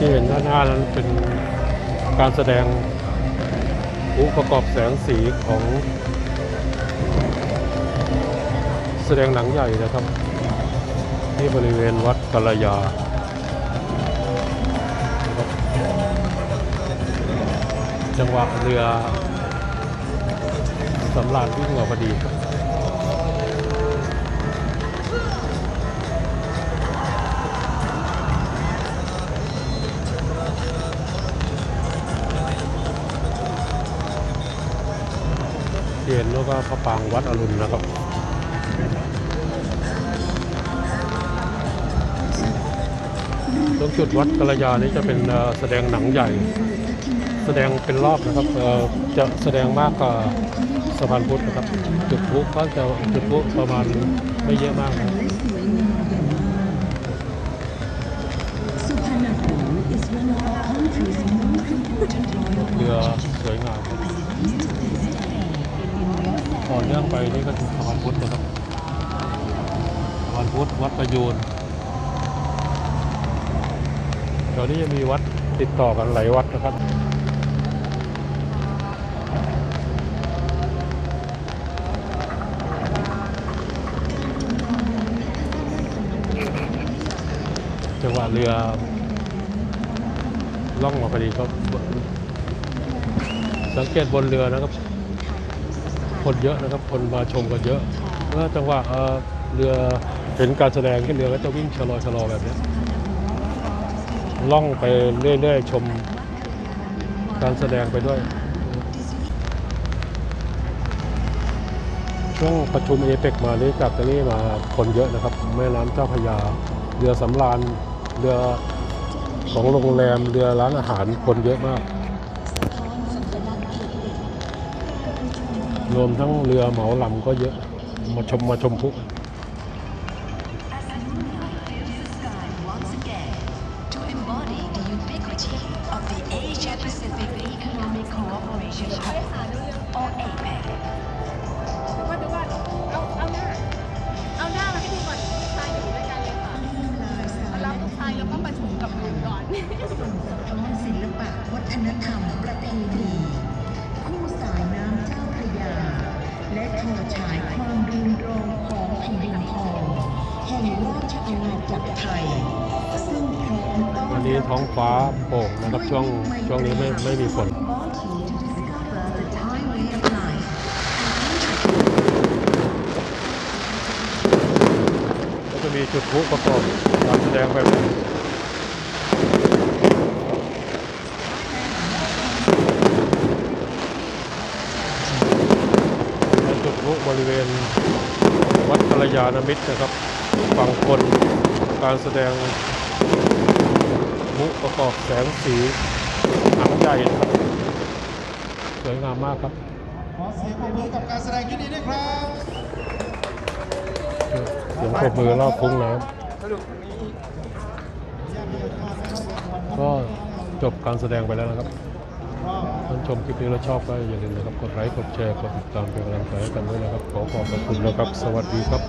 ที่เห็นด้านหน้านั้นเป็นการแสดงผู้ประกอบแสงสีของแสดงหนังใหญ่นะครับ ที่บริเวณวัดกาลยาจังหวะเรือสำราญวิ่งมาพอดีครับ ที่เห็นแล้วก็พระปรางวัดอรุณนะครับตรงจุดวัดกระยานี้จะเป็นแสดงหนังใหญ่ แสดงเป็นรอบนะครับจะแสดงมากกว่าสะพานพุทธนะครับ จุดพุก็จะจุดพุประมาณไม่เยอะมากนะ อเนื่องไปนี่ก็ถึงสะพานพุทธนะครับสะพานพุทธวัดประยูนเดี๋ยวนี้จะมีวัดติดต่อกันหลายวัดนะครับจังหวะเรือล่องมาพอดีก็สังเกตบนเรือนะครับ คนเยอะนะครับ คนมาชมกันเยอะเมื่อจังหวะเรือเห็นการแสดงที่เรือก็จะวิ่งชะลอชะลอแบบนี้ล่องไปเรื่อยๆชมการแสดงไปด้วย ช่วงประชุมเอเปกมานี้จากตรงนี้มาคนเยอะนะครับ แม่น้ำเจ้าพยา เรือสำราญเรือของโรงแรมเรือร้านอาหารคนเยอะมาก รวมทั้งเรือเหมาลำก็เยอะ มาชมมาชมพุก นี้ท้องฟ้าโปร่งนะครับช่วงช่วงนี้ไม่ไม่มีฝนก็จะมีจุดพลุประกอบการแสดงแบบนี้จุดพลุบริเวณวัดกัลยาณมิตรนะครับฝั่งคนการแสดง พลุประกอบแสงสีหนังใหญ่นะครับสวยงามมากครับ ขอเสียงปรบมือกับการแสดงที่นี้ด้วยครับเสียงปรบมือรอบคุ้งน้ำก็จบการแสดงไปแล้วนะครับท่านชมคลิปนี้แล้วชอบก็อย่าลืมนะครับ กดไลค์ กดแชร์ กดติดตามเป็นกำลังใจให้กันด้วยนะครับ ขอขอบพระคุณนะครับ สวัสดีครับ